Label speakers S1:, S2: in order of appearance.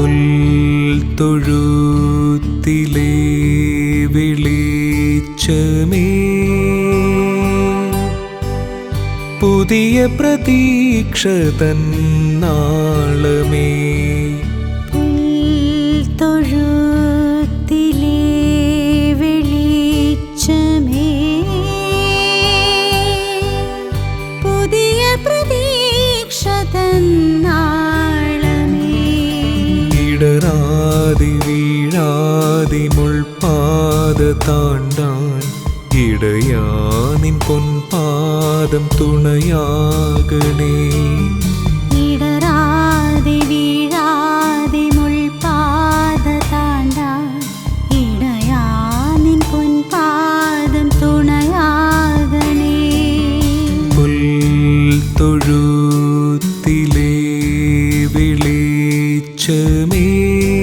S1: പുൽത്തൊഴുത്തിലെ വിളിച്ചമേ. പുതിയ പ്രതീക്ഷ തന്നാളമേ.
S2: പ്രതീക്ഷ തന്നാളമേ
S1: வீழாதி
S2: வீழாதி முள்பாத தாண்டான். இடையானின் பொன் பாதம் துணையாகனே.
S1: പുൽത്തൊഴുത്തിലെ വിളിച്ചമേ